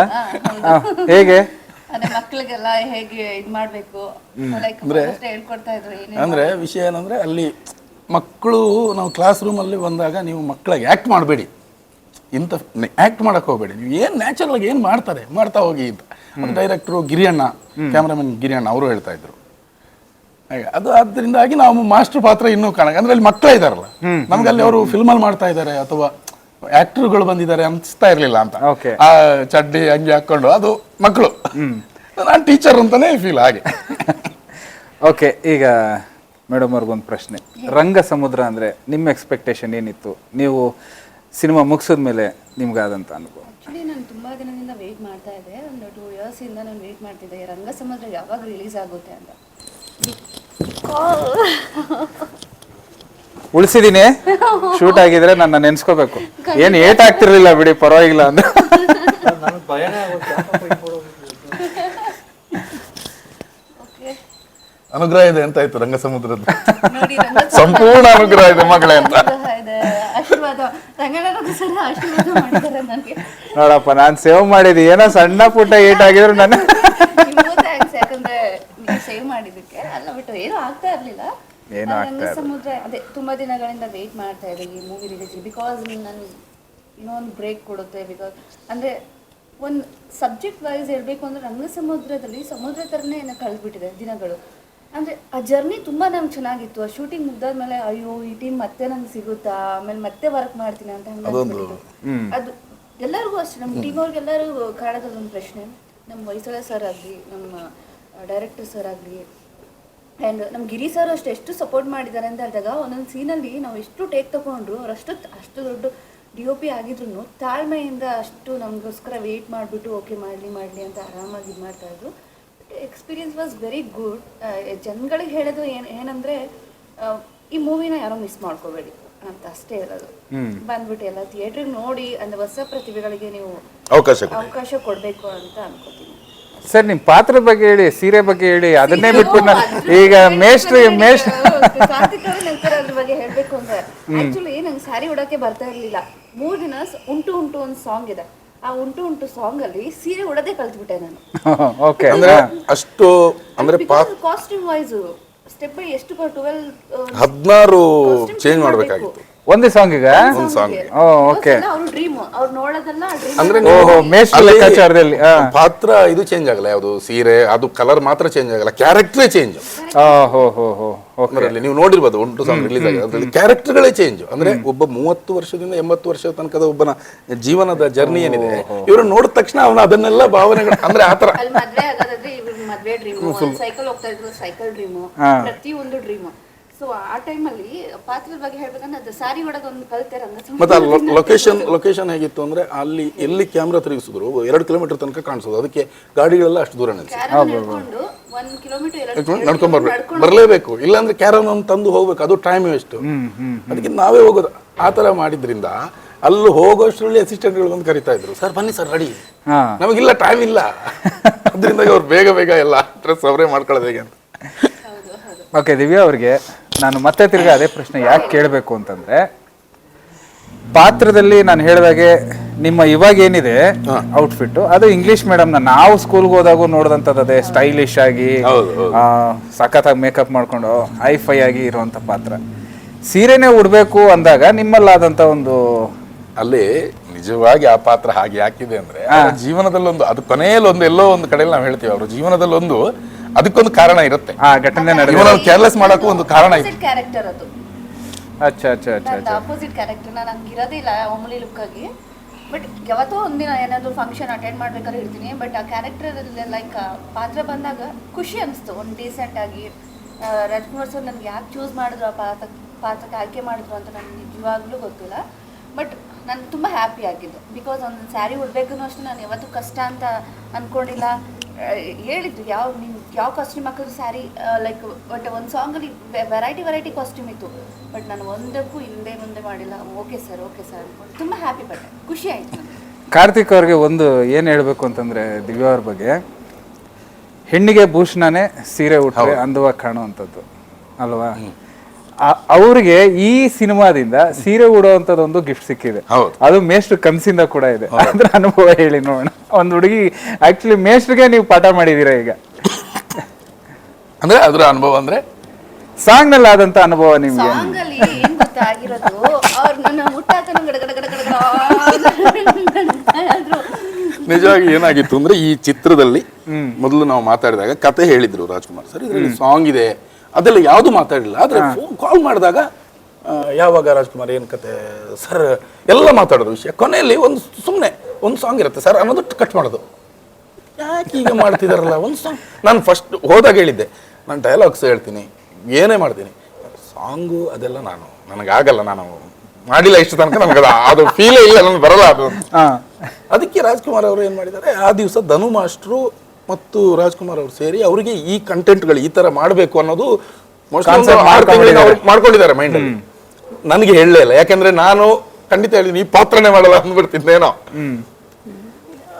ಹೇಗೆ? ಅದೇ ಮಕ್ಳಿಗೆಲ್ಲ ಹೇಗೆ ಇದ್ ಮಾಡ್ಬೇಕು? ಲೈಕ್ ಹೇಳ್ಕೊಡ್ತಾ ಇದ್ರು ಅಂದ್ರೆ ವಿಷಯ ಏನಂದ್ರೆ ಅಲ್ಲಿ ಮಕ್ಕಳು ನಾವು ಕ್ಲಾಸ್ ರೂಮಲ್ಲಿ ಬಂದಾಗ ನೀವು ಮಕ್ಕಳಿಗೆ ಆಕ್ಟ್ ಮಾಡಬೇಡಿ. ಇಂಥ ಆಕ್ಟ್ ಮಾಡಕ್ ಹೋಗಬೇಡಿ. ನೀವು ಏನು ನ್ಯಾಚುರಲ್ ಆಗಿ ಏನು ಮಾಡ್ತಾರೆ? ಮಾಡ್ತಾ ಹೋಗಿ ಅಂತ. ಡೈರೆಕ್ಟ್ರು ಗಿರಿಯಣ್ಣ ಕ್ಯಾಮ್ರಾಮನ್ ಗಿರಿಯಣ್ಣ ಅವರು ಹೇಳ್ತಾ ಇದ್ರು. ಹಾಗೆ ಅದು ಅದರಿಂದಾಗಿ ನಾವು ಮಾಸ್ಟರ್ ಪಾತ್ರ ಇನ್ನೂ ಕಾಣ ಅಂದ್ರೆ ಅಲ್ಲಿ ಮಕ್ಕಳೇ ಇದಾರಲ್ಲ. ನಮ್ಗೆ ಅಲ್ಲಿ ಅವರು ಫಿಲ್ಮಲ್ಲಿ ಮಾಡ್ತಾ ಇದ್ದಾರೆ ಅಥವಾ ಆಕ್ಟರ್ಗಳು ಬಂದಿದ್ದಾರೆ ಅನ್ಸ್ತಾ ಇರಲಿಲ್ಲ ಅಂತ. ಆ ಚಡ್ಡಿ ಅಂಗಿ ಹಾಕೊಂಡು ಅದು ಮಕ್ಕಳು. ನಾನು ಟೀಚರ್ ಅಂತಾನೆ ಫೀಲ್ ಹಾಗೆ. ಓಕೆ ಈಗ ಮೇಡಮ್ ಅವ್ರಿಗೊಂದು ಪ್ರಶ್ನೆ. ರಂಗ ಸಮುದ್ರ ಅಂದ್ರೆ ನಿಮ್ಮ ಎಕ್ಸ್ಪೆಕ್ಟೇಷನ್ ಏನಿತ್ತು? ನೀವು ಸಿನಿಮಾ ಮುಗಿಸಿದ ಮೇಲೆ ನಿಮ್ಗಾದಂತ ಅನುಭವ? ಆಕ್ಚುಲಿ ನಾನು ತುಂಬ ದಿನದಿಂದ ವೇಟ್ ಮಾಡ್ತಾ ಇದ್ದೆ. ಒಂದು ಟೂ ಇಯರ್ಸ್ ಇಂದ ನಾನು ವೇಟ್ ಮಾಡ್ತಿದ್ದೆ. ರಂಗ ಸಮುದ್ರ ಯಾವಾಗ ರಿಲೀಸ್ ಆಗುತ್ತೆ ಅಂತ. ಉಳಿಸಿದೀನಿ. ಶೂಟ್ ಆಗಿದ್ರೆ ನನ್ನ ನೆನ್ಸ್ಕೋಬೇಕು. ಏನ್ ಏಟ್ ಆಗ್ತಿರ್ಲಿಲ್ಲ ಬಿಡಿ ಪರವಾಗಿಲ್ಲ ಅಂತ. ಓಕೆ ಅನುಗ್ರಹ ಇದೆ ಅಂತ ಆಯ್ತು ರಂಗಸಮುದ್ರದ ನೋಡಿ ಸಂಪೂರ್ಣ ಅನುಗ್ರಹ ಇದೆ ಮಗಳೇ ಅಂತ. ಸಮುದ್ರ ಇದೆ. ಆಶೀರ್ವಾದ. ರಂಗ ರಂಗನಾಥ್ ಆಶೀರ್ವಾದ ಮಾಡಿದ್ದಾರೆ ನನಗೆ. ನೋಡಪ್ಪ ನಾನು ಸೇವ್ ಮಾಡಿದ್ದೀನಿ ಏನೋ ಸಣ್ಣ ಪುಟ್ಟ ಏಟ್ ಆಗಿದ್ರು ನನ್ನ ನಿಮಗೂ ಥ್ಯಾಂಕ್ಸ್ ಯಾಕಂದ್ರೆ ನೀವು ಸೇವ್ ಮಾಡಿದ್ದಕ್ಕೆ ಅಲ್ಲ ಬಿಟ್ಟು ಏನೂ ಆಗ್ತಾ ಇರ್ಲಿಲ್ಲ ಏನೂ ಆಗ್ತಾ ಸಮುದ್ರ ಅದೇ ತುಂಬಾ ದಿನಗಳಿಂದ ವೇಟ್ ಮಾಡ್ತಾ ಇದ್ದೆ ಈ ಮೂವಿ ರಿಲೀಸ್ ಬಿಕಾಸ್ ನಾನು ಇನ್ನೊಂದು ಒಂದು ಬ್ರೇಕ್ ಕೊಡುತ್ತೆ ಬಿಕಾಸ್ ಅಂದ್ರೆ ಒಂದು ಸಬ್ಜೆಕ್ಟ್ ವೈಸ್ ಹೇಳಬೇಕು ಅಂದ್ರೆ ರಂಗ ಸಮುದ್ರದಲ್ಲಿ ಸಮುದ್ರ ಥರನೇ ಏನೋ ಕಳೆದ್ಬಿಟ್ಟಿದೆ ದಿನಗಳು. ಅಂದ್ರೆ ಆ ಜರ್ನಿ ತುಂಬಾ ನಮ್ಗೆ ಚೆನ್ನಾಗಿತ್ತು. ಆ ಶೂಟಿಂಗ್ ಮುಗ್ದಾದ್ಮೇಲೆ ಅಯ್ಯೋ ಈ ಟೀಮ್ ಮತ್ತೆ ನಂಗೆ ಸಿಗುತ್ತಾ? ಆಮೇಲೆ ಮತ್ತೆ ವರ್ಕ್ ಮಾಡ್ತೀನಿ ಅಂತ ಹಂಗೆ ಅದು ಎಲ್ಲರಿಗೂ ಅಷ್ಟೇ ನಮ್ಮ ಟೀಮ್ ಅವ್ರಿಗೆಲ್ಲರಿಗೂ ಕಾಡೋದೊಂದು ಪ್ರಶ್ನೆ. ನಮ್ಮ ಹೊಯ್ಸಳ ಸರ್ ಆಗಲಿ ನಮ್ಮ ಡೈರೆಕ್ಟರ್ ಸರ್ ಆಗಲಿ ಆ್ಯಂಡ್ ನಮ್ಮ ಗಿರಿ ಸರ್ ಅಷ್ಟು ಎಷ್ಟು ಸಪೋರ್ಟ್ ಮಾಡಿದ್ದಾರೆ ಅಂತ ಹೇಳಿದಾಗ ಒಂದೊಂದು ಸೀನಲ್ಲಿ ನಾವು ಎಷ್ಟು ಟೇಕ್ ತಗೊಂಡ್ರು ಅವ್ರು ಅಷ್ಟು ಅಷ್ಟು ದೊಡ್ಡ ಡಿ ಒ ಪಿ ಆಗಿದ್ರು ತಾಳ್ಮೆಯಿಂದ ಅಷ್ಟು ನಮಗೋಸ್ಕರ ವೆಯ್ಟ್ ಮಾಡಿಬಿಟ್ಟು ಓಕೆ ಮಾಡಲಿ ಮಾಡಲಿ ಅಂತ ಆರಾಮಾಗಿ ಇದು ಮಾಡ್ತಾಯಿದ್ರು ಎಕ್ಸ್ಪೀರಿಯನ್ಸ್ ವಾಸ್ ವೆರಿ ಗುಡ್ ಜನಗಳಿಗೆ ಹೇಳೋದು ಏನು ಏನಂದರೆ ಈ ಮೂವಿನ ಯಾರೋ ಮಿಸ್ ಮಾಡ್ಕೋಬೇಡಿ ಅಂತ ಅಷ್ಟೇ ಇರೋದು ಬಂದ್ಬಿಟ್ಟು ಎಲ್ಲ ಥಿಯೇಟ್ರಿಗೆ ನೋಡಿ ಅಂದ್ರೆ ಹೊಸ ಪ್ರತಿಭೆಗಳಿಗೆ ನೀವು ಅವಕಾಶ ಕೊಡಬೇಕು ಅಂತ ಅನ್ಕೋತೀನಿ. ಸರ್ ನಿಮ್ ಪಾತ್ರದ ಬಗ್ಗೆ ಹೇಳಿ ಸೀರೆ ಬಗ್ಗೆ ಹೇಳಿ ಅದನ್ನೇ ಬಿಟ್ಬಿಟ್ಟು ನಾನು ಈಗ ಮೇಷ್ಟ್ರಿ ಮೇಷ್ಟ್ರ ಬಗ್ಗೆ ಹೇಳ್ಬೇಕು ಅಂದ್ರೆ ಆಕ್ಚುಲಿ ನಂಗೆ ಸ್ಯಾರಿ ಉಡಕ್ಕೆ ಬರ್ತಾ ಇರ್ಲಿಲ್ಲ. ಮೂರ್ ದಿನ ಸ- ಉಂಟು ಉಂಟು ಒಂದು ಸಾಂಗ್ ಇದೆ. ಆ ಉಂಟು ಉಂಟು ಸಾಂಗ್ ಅಲ್ಲಿ ಸೀರೆ ಕಲ್ತ್ ಕಲ್ತ್ಬಿಟ್ಟೆ ನಾನು. ಓಕೆ ಅಂದ್ರೆ ಅಷ್ಟು ಅಂದ್ರೆ ಕಾಸ್ಟ್ಯೂಮ್ ವೈಸ್ ಸ್ಟೆಪ್ ಬೈ ಎಷ್ಟು ಟ್ವೆಲ್ ಹದಿನಾರು ಚೇಂಜ್ ಮಾಡ್ಬೇಕಾಗಿತ್ತು. ಒಂದೇ ಸಾಂಗಿಗ ಒಂದು ಸಾಂಗ್ ಓಕೆ ಅವ್ರ ಡ್ರೀಮ್ ಅವ್ರು ನೋಡೋದಲ್ಲ ಡ್ರೀಮ್ ಅಂದ್ರೆ ಓಹೋ ಮೇಷ್ಟ್ರ ಅಲ್ಲಿ ಲೆಕ್ಕಾಚಾರದಲ್ಲಿ ಹಾ ಪಾತ್ರ ಇದು ಚೇಂಜ್ ಆಗಲ್ಲ ಯಾವುದು ಸೀರೆ ಅದು ಕಲರ್ ಮಾತ್ರ ಚೇಂಜ್ ಆಗಲ್ಲ ಕ್ಯಾರೆಕ್ಟ್ರೇ ಚೇಂಜ್ ಆ, ಹೋ ಹೋ ಹೋ ಓಕೆ ಅದರಲ್ಲಿ ನೀವು ನೋಡಿರ್ಬೋದು ಒಂಟು ಸಾಂಗ್ ರಿಲೀಸ್ ಆಗಿದೆ. ಅದರಲ್ಲಿ ಕ್ಯಾರೆಕ್ಟರ್ಗಳೇ ಚೇಂಜ್ ಅಂದ್ರೆ ಒಬ್ಬ ಮೂವತ್ತು ವರ್ಷದಿಂದ ಎಂಬತ್ತು ವರ್ಷದ ತನಕದ ಒಬ್ಬನ ಜೀವನದ ಜರ್ನಿ ಏನಿದೆ ಇವರು ನೋಡಿದ ತಕ್ಷಣ ಅವನ ಅದನ್ನೆಲ್ಲ ಭಾವನೆಗಳು ಅಂದ್ರೆ ಆತರ ಅಲ್ಲಿ ಮದ್ವೆ ಆಗೋದಾದ್ರೆ ಇವ್ರ ಮದ್ವೆ ಡ್ರೀಮು ಸೈಕಲ್ ಹೋಗ್ತಾ ಇದ್ರು ಸೈಕಲ್ ಡ್ರೀಮ್ ಪ್ರತಿ ಒಂದು ಡ್ರೀಮು ಸೊ ಆ ಟೈಮಲ್ಲಿ ಪಾತ್ರದ ಬಗ್ಗೆ ಹೇಳ್ಬೇಕಂದ್ರೆ ಅದು ಸಾರಿ ಒಳಗೆ ಒಂದು ಕಲ್ತೆ ರಂಗ ಮತ್ತೆ ಲೊಕೇಶನ್ ಲೊಕೇಶನ್ ಹೇಗಿತ್ತು ಅಂದ್ರೆ ಅಲ್ಲಿ ಎಲ್ಲಿ ಕ್ಯಾಮ್ರಾ ತಿರುಗಿಸಿದ್ರು? ಎರಡು ಕಿಲೋಮೀಟರ್ ತನಕ ಕಾಣಿಸೋದು. ಅದಕ್ಕೆ ಗಾಡಿಗಳೆಲ್ಲ ಅಷ್ಟು ದೂರ ನಡ್ಕೊಂಡ್ಬರ್ಬೇಕು ಕಿಲೋಮೀಟರ್ ಎರಡು ನಡ್ಕೊಂಡ್ ಬರ್ಬೇಕು. ಬರಲೇಬೇಕು. ಇಲ್ಲಾಂದ್ರೆ ಕ್ಯಾರನ್ ಒಂದು ತಂದು ಹೋಗ್ಬೇಕು. ಅದು ಟೈಮ್ ವೇಸ್ಟ್ ಅದಕ್ಕೆ ನಾವೇ ಹೋಗೋದು. ಆ ತರ ಮಾಡಿದ್ರಿಂದ ಅಲ್ಲಿ ಹೋಗೋಷ್ಟರಲ್ಲಿ ಅಸಿಸ್ಟೆಂಟ್ಗಳು ಬಂದು ಕರಿತಾ ಇದ್ರು. ಸರ್ ಬನ್ನಿ ಸರ್ ರೆಡಿ ನಮಗಿಲ್ಲ ಟೈಮ್ ಇಲ್ಲ. ಅದರಿಂದ ಅವ್ರು ಬೇಗ ಬೇಗ ಎಲ್ಲ ಡ್ರೆಸ್ ಅವರೇ ಮಾಡ್ಕೊಳ್ಳೋದು ಹೇಗೆ ಅಂತ. ಓಕೆ ದಿವ್ಯ ಅವ್ರಿಗೆ ನಾನು ಮತ್ತೆ ತಿರ್ಗಿ ಅದೇ ಪ್ರಶ್ನೆ ಯಾಕೆ ಕೇಳಬೇಕು ಅಂತಂದ್ರೆ ಪಾತ್ರದಲ್ಲಿ ನಾನು ಹೇಳಿದಾಗೆ ನಿಮ್ಮ ಇವಾಗ ಏನಿದೆ ಔಟ್ಫಿಟ್ ಅದು ಇಂಗ್ಲಿಷ್ ಮೇಡಮ್ನ ನಾವು ಸ್ಕೂಲ್ಗೆ ಹೋದಾಗೂ ನೋಡಿದಂಥದ್ದೇ ಅದೇ ಸ್ಟೈಲಿಶ್ ಆಗಿ ಸಖತ್ತಾಗಿ ಮೇಕಪ್ ಮಾಡ್ಕೊಂಡು ಹೈ ಫೈ ಆಗಿ ಇರುವಂಥ ಪಾತ್ರ. ಸೀರೆನೇ ಉಡ್ಬೇಕು ಅಂದಾಗ ನಿಮ್ಮಲ್ಲಾದಂಥ ಒಂದು ಅಲ್ಲಿ ನಿಜವಾಗಿ ಆ ಪಾತ್ರ ಹಾಗೆ ಹಾಕಿದೆ ಅಂದ್ರೆ ಜೀವನದಲ್ಲಿ ಜೀವನದಲ್ಲೊಂದು ಅದು ಕೊನೆಯಲ್ಲಿ ಒಂದು ಎಲ್ಲೋ ಒಂದು ಕಡೆಯಲ್ಲಿ ನಾವು ಹೇಳ್ತೀವಿ ಅವ್ರ ಜೀವನದಲ್ಲೊಂದು ಅದಕ್ಕೊಂದು ಕಾರಣ ಇರುತ್ತೆ. ಆ ಘಟನೆ ನಡೆದ ಇವನ ಕೇರ್ಲೆಸ್ ಮಾಡೋಕ್ಕೂ ಒಂದು ಕಾರಣ ಇದೆ. ಕ್ಯಾರೆಕ್ಟರ್ ಅದು. ಅಚ್ಚಾ ಅಚ್ಚಾ ಅಚ್ಚಾ ನಂದು ಅಪೋಸಿಟ್ ಕ್ಯಾರೆಕ್ಟರ್ ನಂಗೆ ಇರೋದಿಲ್ಲ ಒಮ್ಮಲಿ ಲುಕ್ ಆಗಿ. ಬಟ್ ಯಾವತ್ತೋ ಒಂದಿನ ಏನಾದ್ರೂ ಫಂಕ್ಷನ್ ಅಟೆಂಡ್ ಮಾಡ್ಬೇಕಾದ್ರೆ ಇರ್ತೀನಿ ಬಟ್ ಆ ಕ್ಯಾರೆಕ್ಟರ್ ಲೈಕ್ ಪಾತ್ರ ಬಂದಾಗ ಖುಷಿ ಅನಿಸ್ತು. ಒಂದು ಡೀಸೆಂಟ್ ಆಗಿ ರಾಜ್ಕುಮಾರ್ ಸರ್ ನನ್ಗೆ ಯಾಕೆ ಚೂಸ್ ಮಾಡಿದ್ರು ಆ ಪಾತ್ರ ಪಾತ್ರಕ್ಕೆ ಆಯ್ಕೆ ಮಾಡಿದ್ರು ಅಂತ ನನಗೆ ನಿಜವಾಗ್ಲೂ ಗೊತ್ತಿಲ್ಲ. ಬಟ್ ನಾನು ತುಂಬ ಹ್ಯಾಪಿ ಆಗಿದ್ದೆ ಬಿಕಾಸ್ ಒಂದು ಸ್ಯಾರಿ ಉಡ್ಬೇಕು ಅಷ್ಟು ನಾನು ಯಾವತ್ತೂ ಕಷ್ಟ ಅಂತ ಅಂದ್ಕೊಂಡಿಲ್ಲ ಹೇಳಿದ್ರು ಯಾವ ನೀವು ಯಾವ ಕಾಸ್ಟ್ಯೂಮ್ ಹಾಕಿದ್ರು ಸ್ಯಾರಿ ಲೈಕ್ ಬಟ್ ಒಂದು ಸಾಂಗಲ್ಲಿ ವೆರೈಟಿ ವೆರೈಟಿ ಕಾಸ್ಟ್ಯೂಮ್ ಇತ್ತು. ಬಟ್ ನಾನು ಒಂದಕ್ಕೂ ಹಿಂದೆ ಮುಂದೆ ಮಾಡಿಲ್ಲ. ಓಕೆ ಸರ್ ಓಕೆ ಸರ್ ಅಂದ್ಕೊಂಡು ತುಂಬ ಹ್ಯಾಪಿ ಪಟ್ಟೆ. ಖುಷಿ ಆಯಿತು ನನಗೆ ಕಾರ್ತಿಕ್ ಅವ್ರಿಗೆ ಒಂದು ಏನು ಹೇಳಬೇಕು ಅಂತಂದ್ರೆ ದಿವ್ಯಾ ಅವ್ರ ಬಗ್ಗೆ. ಹೆಣ್ಣಿಗೆ ಭೂಷಣನೇ ಸೀರೆ ಉಟ್ಟರೆ ಅಂದವಾಗಿ ಕಾಣುವಂಥದ್ದು. ಅಲ್ವಾ? ಅವ್ರಿಗೆ ಈ ಸಿನಿಮಾದಿಂದ ಸೀರೆ ಉಡುವಂತದೊಂದು ಒಂದು ಗಿಫ್ಟ್ ಸಿಕ್ಕಿದೆ. ಹೌದು. ಅದು ಮೇಷ್ಟ್ರ ಕನ್ಸಿಂದ ಕೂಡ ಇದೆ. ಅದ್ರ ಅನುಭವ ಹೇಳಿ ನೋಡೋಣ. ಒಂದು ಹುಡುಗಿ ಆಕ್ಚುಲಿ ಮೇಷ್ಟ್ರಿಗೆ ನೀವು ಪಾಠ ಮಾಡಿದೀರಾ ಈಗ? ಅಂದ್ರೆ ಅದ್ರ ಅನುಭವ ಅಂದ್ರೆ? ಸಾಂಗ್ನಲ್ಲಿ ಆದಂತ ಅನುಭವ ನಿಮ್ಗೆ? ಸಾಂಗ್ ಅಲ್ಲಿ ಏನ್ ಗೊತ್ತಾ ಆಗಿರೋದು ನನ್ನ ಮುಟ್ಟಾತನ ಗಡ ಗಡ ಗಡ ಗಡ ಗಡ ನಿಜವಾಗಿ ಏನಾಗಿತ್ತು ಅಂದ್ರೆ ಈ ಚಿತ್ರದಲ್ಲಿ ಮೊದಲು ನಾವು ಮಾತಾಡಿದಾಗ ಕತೆ ಹೇಳಿದ್ರು ರಾಜ್ಕುಮಾರ್ ಸರ್ ಇದರಲ್ಲಿ ಸಾಂಗ್ ಇದೆ. ಅದೆಲ್ಲ ಯಾವುದು ಮಾತಾಡಿಲ್ಲ ಆದ್ರೆ ಫೋನ್ ಕಾಲ್ ಮಾಡಿದಾಗ ಯಾವಾಗ ರಾಜ್ಕುಮಾರ್ ಏನು ಕತೆ? ಸರ್ ಎಲ್ಲ ಮಾತಾಡೋದು ವಿಷಯ. ಕೊನೆಯಲ್ಲಿ ಒಂದು ಸುಮ್ಮನೆ ಒಂದು ಸಾಂಗ್ ಇರುತ್ತೆ. ಸರ್ ಅನ್ನೋದು ಕಟ್ ಮಾಡೋದು. ಯಾಕೆ ಈಗ ಮಾಡ್ತಿದಾರಲ್ಲ ಒಂದು ಸಾಂಗ್ ನಾನು ಫಸ್ಟ್ ಹೋದಾಗ ಹೇಳಿದ್ದೆ. ನಾನು ಡೈಲಾಗ್ಸ್ ಹೇಳ್ತೀನಿ. ಏನೇ ಮಾಡ್ತೀನಿ. ಸಾಂಗು ಅದೆಲ್ಲ ನಾನು. ನನಗಾಗಲ್ಲ ನಾನು ಮಾಡಿಲ್ಲ ಇಷ್ಟು ತನಕ ನನಗೆ ಅದು- ಅದು ಫೀಲೇ ಇಲ್ಲ ನನಗೆ ಬರಲ್ಲ ಅದು. ಅದಕ್ಕೆ ರಾಜ್ಕುಮಾರ್ ಅವರು ಏನು ಮಾಡಿದ್ದಾರೆ ಆ ದಿವಸ ಧನು ಮಾಸ್ಟ್ರು ಮತ್ತು ರಾಜ್ಕುಮಾರ್ ಅವರು ಸೇರಿ ಅವರಿಗೆ ಈ ಕಂಟೆಂಟ್ಗಳು ಈ ತರ ಮಾಡಬೇಕು ಅನ್ನೋದು ಮಾಡ್ಕೊಂಡಿದ್ದಾರೆ. ಮೈಂಡ್ ಮೈಂಡಲ್ಲಿ ನನಗೆ ಹೇಳಲೇ ಇಲ್ಲ. ಯಾಕಂದ್ರೆ ನಾನು ಖಂಡಿತ ಹೇಳಿದ್ದೀನಿ ಈ ಪಾತ್ರನೇ ಮಾಡಲ್ಲ ಅಂದ್ಬಿಡ್ತಿದ್ದೇನೋ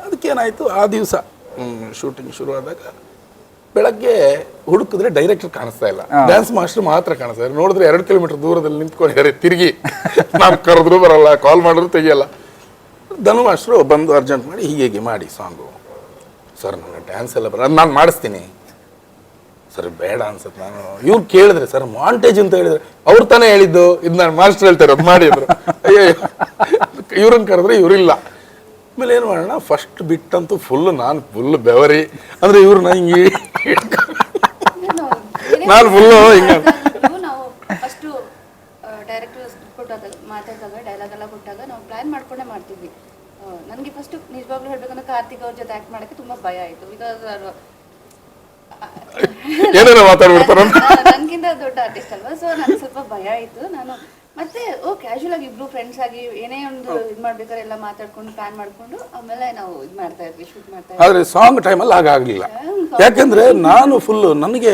ಅದಕ್ಕೇನಾಯ್ತು? ಆ ದಿವಸ ಶೂಟಿಂಗ್ ಶುರುವಾದಾಗ ಬೆಳಗ್ಗೆ ಹುಡುಕಿದ್ರೆ ಡೈರೆಕ್ಟರ್ ಕಾಣಿಸ್ತಾ ಇಲ್ಲ. ಡ್ಯಾನ್ಸ್ ಮಾಸ್ಟರ್ ಮಾತ್ರ ಕಾಣಿಸ್ತಾ ಇಲ್ಲ. ನೋಡಿದ್ರೆ ಎರಡು ಕಿಲೋಮೀಟರ್ ದೂರದಲ್ಲಿ ನಿಂತ್ಕೊಂಡಿದ್ದಾರೆ ತಿರುಗಿ ನಾನು ಕರೆದ್ರು ಬರಲ್ಲ ಕಾಲ್ ಮಾಡಿದ್ರು ತೆಗಿಯಲ್ಲ. ಧನು ಮಾಸ್ಟ್ರು ಬಂದು ಅರ್ಜೆಂಟ್ ಮಾಡಿ ಹೀಗೆ ಹೀಗೆ ಮಾಡಿ ಸಾಂಗು. ಸರ್ ನನಗೆ ಡ್ಯಾನ್ಸ್ ಎಲ್ಲ ಬರ ನಾನು ಮಾಡಿಸ್ತೀನಿ. ಸರ್ ಬೇಡ ಅನ್ಸುತ್ತೆ ನಾನು. ಇವ್ರು ಕೇಳಿದ್ರೆ ಸರ್ ಮಾಂಟೇಜ್ ಅಂತ ಹೇಳಿದ್ರೆ ಅವ್ರು ತಾನೇ ಹೇಳಿದ್ದು. ಇದು ನಾನು ಮಾಸ್ಟರ್ ಹೇಳ್ತಾರೆ ಅದು ಮಾಡಿ ಅಂದರು. ಅಯ್ಯೋ ಇವ್ರನ್ನ ಕರೆದ್ರೆ ಇವರಿಲ್ಲ. ಆಮೇಲೆ ಏನು ಮಾಡೋಣ ಫಸ್ಟ್ ಬಿಟ್ಟಂತೂ ಫುಲ್ ನಾನು ಫುಲ್ ಬೆವರಿ. ಅಂದರೆ ಇವ್ರನ್ನ ಹಿಂಗೆ ನಾನು ಫುಲ್ಲು ಹಿಂಗೆ. ಕೊಟ್ಟಾಗ ಮಾತಾಡಿದಾಗ ಡೈಲಾಗ್ ಎಲ್ಲ ಕೊಟ್ಟಾಗ ನಾವು ಪ್ಲಾನ್ ಮಾಡ್ಕೊಂಡೇ ಮಾಡ್ತಿದ್ವಿ ನನಗೆ ಫಸ್ಟ್ ನಿಜವಾಗ್ಲೂ ಹೇಳ್ಬೇಕಂದ್ರೆ ಕಾರ್ತಿಕ್ ಅವ್ರ ಜೊತೆ ಆಕ್ಟ್ ಮಾಡಕ್ಕೆ ತುಂಬಾ ಭಯ ಆಯ್ತು. ಬಿಕಾಸ್ ಅವರು ಏನೇನೋ ಮಾತಾಡ್ಬಿಡ್ತಾರೆ ನನಗಿಂತ ದೊಡ್ಡ ಆರ್ಟಿಸ್ಟ್ ಅಲ್ವಾ? ಸೊ ನನಗೆ ಸ್ವಲ್ಪ ಭಯ ಆಯ್ತು. ನಾನು ಮತ್ತೆ ಓ ಕ್ಯಾಶುವಲ್ ಆಗಿ ಇಬ್ರು ಫ್ರೆಂಡ್ಸ್ ಆಗಿ ಏನೇ ಒಂದು ಇದು ಮಾಡ್ಬೇಕಾದ್ರೆ ಎಲ್ಲ ಮಾತಾಡ್ಕೊಂಡು ಪ್ಲಾನ್ ಮಾಡ್ಕೊಂಡು ಆಮೇಲೆ ನಾವು ಇದು ಮಾಡ್ತಾ ಇದ್ವಿ ಶೂಟ್ ಮಾಡ್ತಾ ಇದ್ವಿ. ಆದರೆ ಸಾಂಗ್ ಟೈಮಲ್ಲಿ ಹಾಗಾಗಲಿಲ್ಲ ಯಾಕಂದ್ರೆ ನಾನು ಫುಲ್ಲು ನನಗೆ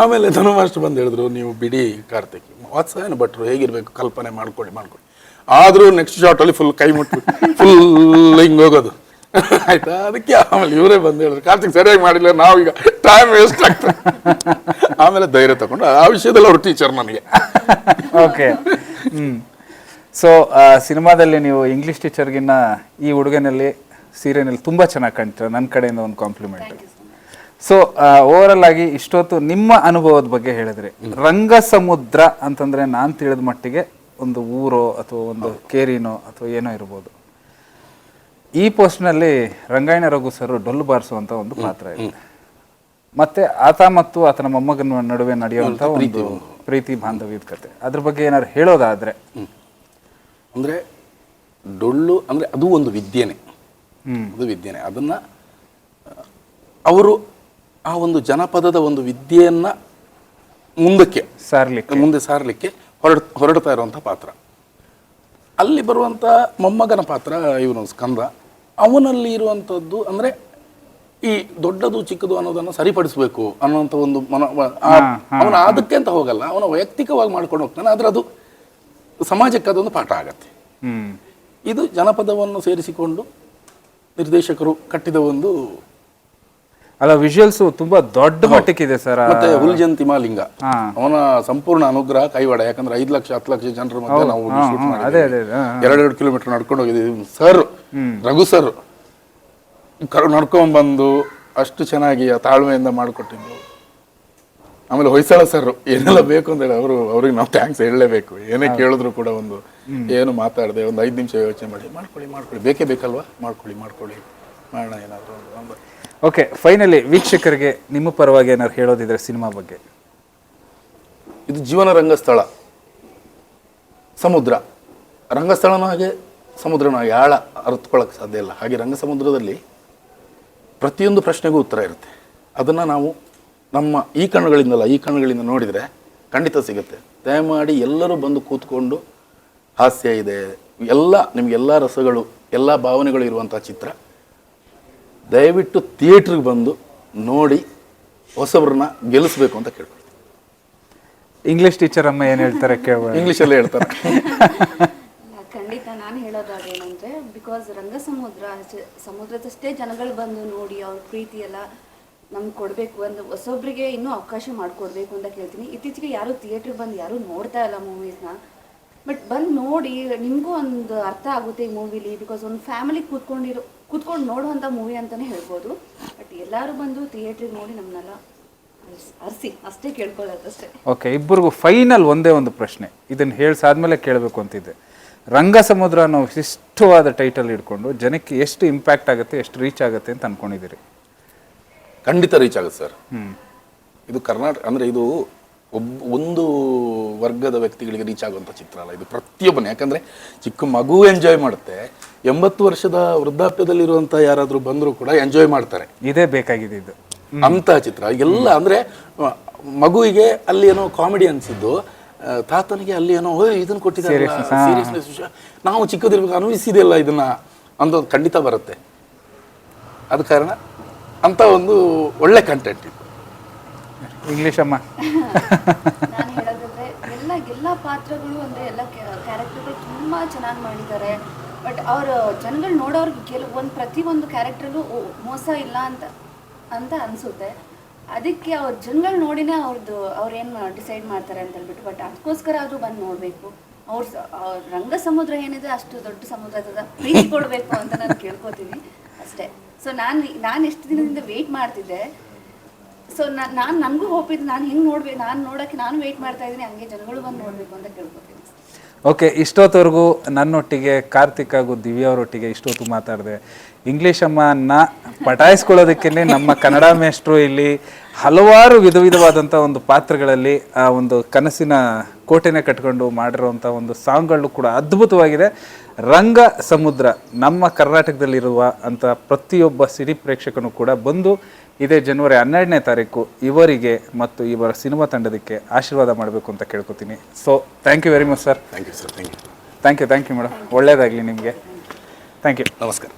ಆಮೇಲೆ ಧನು ಮಾಸ್ಟರ್ ಬಂದು ಹೇಳಿದ್ರು ನೀವು ಬಿಡಿ ಕಾರ್ತಿಕ್ ವಾತ್ಸಾಯನ ಭಟ್ರು ಹೇಗಿರ್ಬೇಕು ಕಲ್ಪನೆ ಮಾಡ್ಕೊಳ್ಳಿ ಮಾಡ್ಕೊಳ್ಳಿ. ಆದರೂ ನೆಕ್ಸ್ಟ್ ಶಾರ್ಟಲ್ಲಿ ಫುಲ್ ಕೈ ಮುಟ್ಟು ಫುಲ್ ಹಿಂಗೆ ಹೋಗೋದು. ಆಯ್ತಾ? ಅದಕ್ಕೆ ಆಮೇಲೆ ಇವರೇ ಬಂದು ಹೇಳಿದ್ರು ಕಾರ್ತಿಕ್ ಸರಿಯಾಗಿ ಮಾಡಿಲ್ಲ ನಾವೀಗ ಟೈಮ್ ವೇಸ್ಟ್ ಆಗ್ತದೆ ಆಮೇಲೆ ಧೈರ್ಯ ತಗೊಂಡು ಆ ವಿಷಯದಲ್ಲಿ ಅವರು ಟೀಚರ್ ನನಗೆ ಓಕೆ ಹ್ಮ್. ಸೊ ಸಿನಿಮಾದಲ್ಲಿ ನೀವು ಇಂಗ್ಲಿಷ್ ಟೀಚರ್ಗಿನ್ನ ಈ ಹುಡುಗನಲ್ಲಿ ಸೀರೆನಲ್ಲಿ ತುಂಬಾ ಚೆನ್ನಾಗಿ ಕಾಣ್ತೀರ. ನನ್ನ ಕಡೆಯಿಂದ ಒಂದು ಕಾಂಪ್ಲಿಮೆಂಟ್ ಸೊ ಓವರಲ್ ಆಗಿ ಇಷ್ಟೊತ್ತು ನಿಮ್ಮ ಅನುಭವದ ಬಗ್ಗೆ ಹೇಳಿದ್ರೆ. ರಂಗ ಸಮುದ್ರ ಅಂತಂದ್ರೆ ನಾನು ತಿಳಿದ ಮಟ್ಟಿಗೆ ಒಂದು ಊರೋ ಅಥವಾ ಒಂದು ಕೇರಿನೋ ಅಥವಾ ಏನೋ ಇರ್ಬೋದು. ಈ ಪೋಸ್ಟ್ನಲ್ಲಿ ರಂಗಾಯಣ ರಘು ಸರ್ ಡೊಳ್ಳು ಬಾರಿಸುವಂತ ಒಂದು ಪಾತ್ರ ಇದೆ. ಮತ್ತೆ ಆತ ಮತ್ತು ಆತನ ಮೊಮ್ಮಗನ ನಡುವೆ ನಡೆಯುವಂತ ಒಂದು ಪ್ರೀತಿ ಬಾಂಧವ್ಯದ ಕತೆ. ಅದ್ರ ಬಗ್ಗೆ ಏನಾದ್ರು ಹೇಳೋದಾದ್ರೆ. ಅಂದ್ರೆ ಡೊಳ್ಳು ಅಂದ್ರೆ ಅದು ಒಂದು ವಿದ್ಯೆನೆ. ಹ್ಮ್. ಅದು ವಿದ್ಯೆನೆ. ಅದನ್ನ ಅವರು ಆ ಒಂದು ಜನಪದದ ಒಂದು ವಿದ್ಯೆಯನ್ನ ಮುಂದಕ್ಕೆ ಸಾರ್ಲಿಕ್ಕೆ. ಮುಂದೆ ಸಾರಲಿಕ್ಕೆ ಹೊರಡ್ ಹೊರಡ್ತಾ ಇರುವಂಥ ಪಾತ್ರ. ಅಲ್ಲಿ ಬರುವಂಥ ಮೊಮ್ಮಗನ ಪಾತ್ರ ಇವನು ಸ್ಕಂದ. ಅವನಲ್ಲಿ ಇರುವಂಥದ್ದು ಅಂದರೆ ಈ ದೊಡ್ಡದು ಚಿಕ್ಕದು ಅನ್ನೋದನ್ನು ಸರಿಪಡಿಸಬೇಕು ಅನ್ನೋಂಥ ಒಂದು ಮನ ಅವನ ಅದಕ್ಕೆ ಅಂತ ಹೋಗಲ್ಲ. ಅವನ ವೈಯಕ್ತಿಕವಾಗಿ ಮಾಡ್ಕೊಂಡು ಹೋಗ್ತಾನೆ. ಆದರೆ ಅದು ಸಮಾಜಕ್ಕೆ ಅದೊಂದು ಪಾಠ ಆಗತ್ತೆ. ಇದು ಜನಪದವನ್ನು ಸೇರಿಸಿಕೊಂಡು ನಿರ್ದೇಶಕರು ಕಟ್ಟಿದ ಒಂದು ಅಲ್ಲ ವಿಜುವಲ್ಸ್ ತುಂಬಾ ದೊಡ್ಡ ಮಟ್ಟಕ್ಕಿದೆ ಸರ್ ಮತ್ತೆ ಹುಲ್ಜಂತಿ ಮಾಲಿಂಗ ಹಾ. ಅವನ ಸಂಪೂರ್ಣ ಅನುಗ್ರಹ ಕೈವಾಡ. ಯಾಕಂದ್ರೆ ಐದು ಲಕ್ಷ ಹತ್ತು ಲಕ್ಷ ಜನರ ಮಧ್ಯೆ ನಾವು ಹಾ, ಶೂಟ್ ಹಾ, ಮಾಡಿದ್ದೀವಿ. ಅದೇ, ಅದೇ, ಹಾ, ಎರಡೆರಡು ಕಿಲೋಮೀಟರ್ ನಡ್ಕೊಂಡು ಹೋಗಿದ್ದೀವಿ. ಸರ್ ರಘು ಸರ್ ಕರ್ ನಡ್ಕೊಂಡ್ ಬಂದು ಅಷ್ಟು ಚೆನ್ನಾಗಿ ಆ ತಾಳ್ಮೆಯಿಂದ ಮಾಡಿಕೊಟ್ಟಿದ್ದು. ಆಮೇಲೆ ಹೊಯ್ಸಳ ಸರ್ ಏನೆಲ್ಲ ಬೇಕು ಅಂತ ಹೇಳಿ ಅವರು ಅವ್ರಿಗೆ ನಾವು ಥ್ಯಾಂಕ್ಸ್ ಹೇಳಲೇಬೇಕು. ಏನೇ ಕೇಳಿದ್ರು ಕೂಡ ಒಂದು ಏನು ಮಾತಾಡದೆ ಒಂದು ಐದು ನಿಮಿಷ ಯೋಚನೆ ಮಾಡಿ ಮಾಡ್ಕೊಳ್ಳಿ ಮಾಡ್ಕೊಳ್ಳಿ. ಬೇಕೇ ಬೇಕಲ್ವಾ? ಮಾಡ್ಕೊಳ್ಳಿ ಮಾಡ್ಕೊಳ್ಳಿ. ಮಾಡೋಣ ಏನಾದರೂ ಒಂದು ಓಕೆ ಫೈನಲಿ ವೀಕ್ಷಕರಿಗೆ ನಿಮ್ಮ ಪರವಾಗಿ ಏನಾದ್ರು ಹೇಳೋದಿದ್ರೆ ಸಿನಿಮಾ ಬಗ್ಗೆ. ಇದು ಜೀವನ ರಂಗಸ್ಥಳ. ಸಮುದ್ರ. ರಂಗಸ್ಥಳನೂ ಹಾಗೆ, ಸಮುದ್ರನೂ ಹಾಗೆ. ಆಳ ಅರ್ಥಕೊಳ್ಳೋಕೆ ಸಾಧ್ಯ ಇಲ್ಲ. ಹಾಗೆ ರಂಗ ಸಮುದ್ರದಲ್ಲಿ ಪ್ರತಿಯೊಂದು ಪ್ರಶ್ನೆಗೂ ಉತ್ತರ ಇರುತ್ತೆ. ಅದನ್ನು ನಾವು ನಮ್ಮ ಈ ಕಣ್ಣುಗಳಿಂದಲ್ಲ, ಈ ಕಣ್ಣುಗಳಿಂದ ನೋಡಿದರೆ ಖಂಡಿತ ಸಿಗುತ್ತೆ. ದಯಮಾಡಿ ಎಲ್ಲರೂ ಬಂದು ಕೂತ್ಕೊಂಡು ಹಾಸ್ಯ ಇದೆ. ಎಲ್ಲ ನಿಮಗೆಲ್ಲ ರಸಗಳು, ಎಲ್ಲ ಭಾವನೆಗಳು ಇರುವಂಥ ಚಿತ್ರ. ದಯವಿಟ್ಟು ಥಿಯೇಟ್ರಿಗೆ ಬಂದು ನೋಡಿ ಹೊಸಬ್ರನ್ನ ಗೆಲ್ಲಿಸ್ಬೇಕು ಅಂತ ಕೇಳ್ಕೊಳ್ತೀನಿ. ಇಂಗ್ಲಿಷ್ ಟೀಚರ್ ಅಮ್ಮ ಏನು ಹೇಳ್ತಾರೆ ಕೇಳ ಇಂಗ್ಲೀಷಲ್ಲೇ ಹೇಳ್ತಾರೆ. ಖಂಡಿತ ನಾನು ಹೇಳೋದಾಗೇನಂದ್ರೆ ಬಿಕಾಸ್ ರಂಗ ಸಮುದ್ರ ಅಷ್ಟೇ- ಸಮುದ್ರದಷ್ಟೇ ಜನಗಳು ಬಂದು ನೋಡಿ ಅವ್ರ ಪ್ರೀತಿ ಎಲ್ಲ ನಮ್ಗೆ ಕೊಡಬೇಕು ಒಂದು ಹೊಸೊಬ್ರಿಗೆ ಇನ್ನೂ ಅವಕಾಶ ಮಾಡಿಕೊಡ್ಬೇಕು ಅಂತ ಕೇಳ್ತೀನಿ. ಇತ್ತೀಚೆಗೆ ಯಾರು ಥಿಯೇಟ್ರಿಗೆ ಬಂದು ಯಾರೂ ನೋಡ್ತಾ ಇಲ್ಲ ಮೂವೀಸ್ನ. ಬಟ್ ಬಂದು ನೋಡಿ ನಿಮಗೂ ಒಂದು ಅರ್ಥ ಆಗುತ್ತೆ ಈ ಮೂವಿಲಿ ಬಿಕಾಸ್ ಒಂದು ಫ್ಯಾಮಿಲಿ ಕೂತ್ಕೊಂಡಿರೋ ಕೂತ್ಕೊಂಡು ನೋಡುವಂಥ ಮೂವಿ ಅಂತಲೇ ಹೇಳ್ಬೋದು. ಬಟ್ ಎಲ್ಲರೂ ಬಂದು ಥಿಯೇಟ್ರಿಗೆ ನೋಡಿ ನಮ್ಮನ್ನೆಲ್ಲ ಅರ್ಸಿ ಅಷ್ಟೇ ಕೇಳ್ಕೊಳ್ಳೋದಷ್ಟೇ. ಓಕೆ ಇಬ್ಬರಿಗೂ ಫೈನಲ್ ಒಂದೇ ಒಂದು ಪ್ರಶ್ನೆ. ಇದನ್ನು ಹೇಳ್ಸಾದ್ಮೇಲೆ ಕೇಳಬೇಕು ಅಂತಿದ್ದೆ. ರಂಗ ಸಮುದ್ರ ಅನ್ನೋ ವಿಶಿಷ್ಟವಾದ ಟೈಟಲ್ ಇಟ್ಕೊಂಡು ಜನಕ್ಕೆ ಎಷ್ಟು ಇಂಪ್ಯಾಕ್ಟ್ ಆಗುತ್ತೆ ಎಷ್ಟು ರೀಚ್ ಆಗುತ್ತೆ ಅಂತ ಅನ್ಕೊಂಡಿದ್ದೀರಿ? ಖಂಡಿತ ರೀಚ್ ಆಗುತ್ತೆ ಸರ್. ಹ್ಮ್. ಇದು ಕರ್ನಾಟಕ ಅಂದರೆ ಇದು ಒಬ್ಬ ಒಂದು ವರ್ಗದ ವ್ಯಕ್ತಿಗಳಿಗೆ ರೀಚ್ ಆಗುವಂಥ ಚಿತ್ರ ಅಲ್ಲ. ಇದು ಪ್ರತಿಯೊಬ್ಬನೇ. ಯಾಕಂದರೆ ಚಿಕ್ಕ ಮಗು ಎಂಜಾಯ್ ಮಾಡುತ್ತೆ ಎಂಬತ್ತು ವರ್ಷದ ವೃದ್ಧಾಪ್ಯದಲ್ಲಿರುವಂಥ ಯಾರಾದರೂ ಬಂದರೂ ಕೂಡ ಎಂಜಾಯ್ ಮಾಡ್ತಾರೆ. ಇದೇ ಬೇಕಾಗಿದೆ ಇದು. ಅಂತ ಚಿತ್ರ. ಎಲ್ಲ ಅಂದ್ರೆ ಮಗುವಿಗೆ ಅಲ್ಲಿ ಏನೋ ಕಾಮಿಡಿ ಅನ್ಸಿದ್ದು ತಾತನಿಗೆ ಅಲ್ಲಿ ಏನೋ ಇದನ್ನ ಕೊಟ್ಟಿದ್ದಾರೆ ಸೀರಿಯಸ್ನೆಸ್ ವಿಷಯ. ನಾವು ಚಿಕ್ಕದಿರ್ಬೇಕು ಅಲ್ಲ ಇದನ್ನ ಅಂತ ಖಂಡಿತ ಬರುತ್ತೆ. ಅದ ಕಾರಣ ಅಂತ ಒಂದು ಒಳ್ಳೆ ಕಂಟೆಂಟ್ ಇದು. ಇಂಗ್ಲಿಷ್ ಅಮ್ಮ. ನಾನು ಹೇಳೋದಾದ್ರೆ ಎಲ್ಲ ಎಲ್ಲ ಪಾತ್ರಗಳು ಅಂದರೆ ಎಲ್ಲ ಕ್ಯಾರೆಕ್ಟರ್ಗಳು ತುಂಬ ಚೆನ್ನಾಗಿ ಮಾಡಿದ್ದಾರೆ. ಬಟ್ ಅವ್ರ ಜನಗಳು ನೋಡೋರ್ಗೆ ಕೆಲವು ಒಂದು ಪ್ರತಿಯೊಂದು ಕ್ಯಾರೆಕ್ಟ್ರಲ್ಲೂ ಮೋಸ ಇಲ್ಲ ಅಂತ ಅಂತ ಅನಿಸುತ್ತೆ. ಅದಕ್ಕೆ ಅವ್ರ ಜನಗಳು ನೋಡಿನೇ ಅವ್ರದ್ದು ಅವ್ರೇನು ಡಿಸೈಡ್ ಮಾಡ್ತಾರೆ ಅಂತ ಹೇಳ್ಬಿಟ್ಟು, ಬಟ್ ಅದಕ್ಕೋಸ್ಕರ ಆದರೂ ಬಂದು ನೋಡಬೇಕು. ಅವ್ರ ರಂಗ ಸಮುದ್ರ ಏನಿದೆ, ಅಷ್ಟು ದೊಡ್ಡ ಸಮುದ್ರದ ಪ್ರೀತಿ ಕೊಡಬೇಕು ಅಂತ ನಾನು ಕೇಳ್ಕೊತೀನಿ ಅಷ್ಟೇ. ಸೊ ನಾನು ನಾನು ಎಷ್ಟು ದಿನದಿಂದ ವೆಯ್ಟ್ ಮಾಡ್ತಿದ್ದೆ ಸೊ ನಾನು, ನನಗೂ ಹೋಪ್ ನಾನು ಹೆಂಗೆ ನೋಡ್ಬೇಕು ನಾನು ನೋಡೋಕ್ಕೆ ನಾನು ವೆಯ್ಟ್ ಮಾಡ್ತಾ ಇದ್ದೀನಿ, ಹಂಗೆ ಜನಗಳು ಬಂದು ನೋಡಬೇಕು ಅಂತ ಕೇಳ್ಕೊತೀನಿ ಓಕೆ ಇಷ್ಟೊತ್ತವರೆಗೂ ನನ್ನೊಟ್ಟಿಗೆ ಕಾರ್ತಿಕ್ ಹಾಗೂ ದಿವ್ಯ ಅವರೊಟ್ಟಿಗೆ ಇಷ್ಟೊತ್ತು ಮಾತಾಡಿದೆ. ಇಂಗ್ಲೀಷ್ ಅಮ್ಮನ ಪಟಾಯಿಸ್ಕೊಳ್ಳೋದಕ್ಕೇ ನಮ್ಮ ಕನ್ನಡ ಮೇಷ್ಟ್ರು ಇಲ್ಲಿ ಹಲವಾರು ವಿಧ ವಿಧವಾದಂಥ ಒಂದು ಪಾತ್ರಗಳಲ್ಲಿ ಆ ಒಂದು ಕನಸಿನ ಕೋಟೆನೆ ಕಟ್ಕೊಂಡು ಮಾಡಿರುವಂಥ ಒಂದು ಸಾಂಗ್ಗಳು ಕೂಡ ಅದ್ಭುತವಾಗಿದೆ. ರಂಗ ಸಮುದ್ರ ನಮ್ಮ ಕರ್ನಾಟಕದಲ್ಲಿರುವ ಅಂಥ ಪ್ರತಿಯೊಬ್ಬ ಸಿಡಿ ಪ್ರೇಕ್ಷಕನು ಕೂಡ ಬಂದು ಇದೇ ಜನವರಿ ಹನ್ನೆರಡನೇ ತಾರೀಕು ಇವರಿಗೆ ಮತ್ತು ಇವರ ಸಿನಿಮಾ ತಂಡದಕ್ಕೆ ಆಶೀರ್ವಾದ ಮಾಡಬೇಕು ಅಂತ ಕೇಳ್ಕೊತೀನಿ. So thank you very much sir thank you sir thank you thank you thank you madam ಒಳ್ಳೆಯದಾಗಲಿ ನಿಮಗೆ. ಥ್ಯಾಂಕ್ ಯು ನಮಸ್ಕಾರ.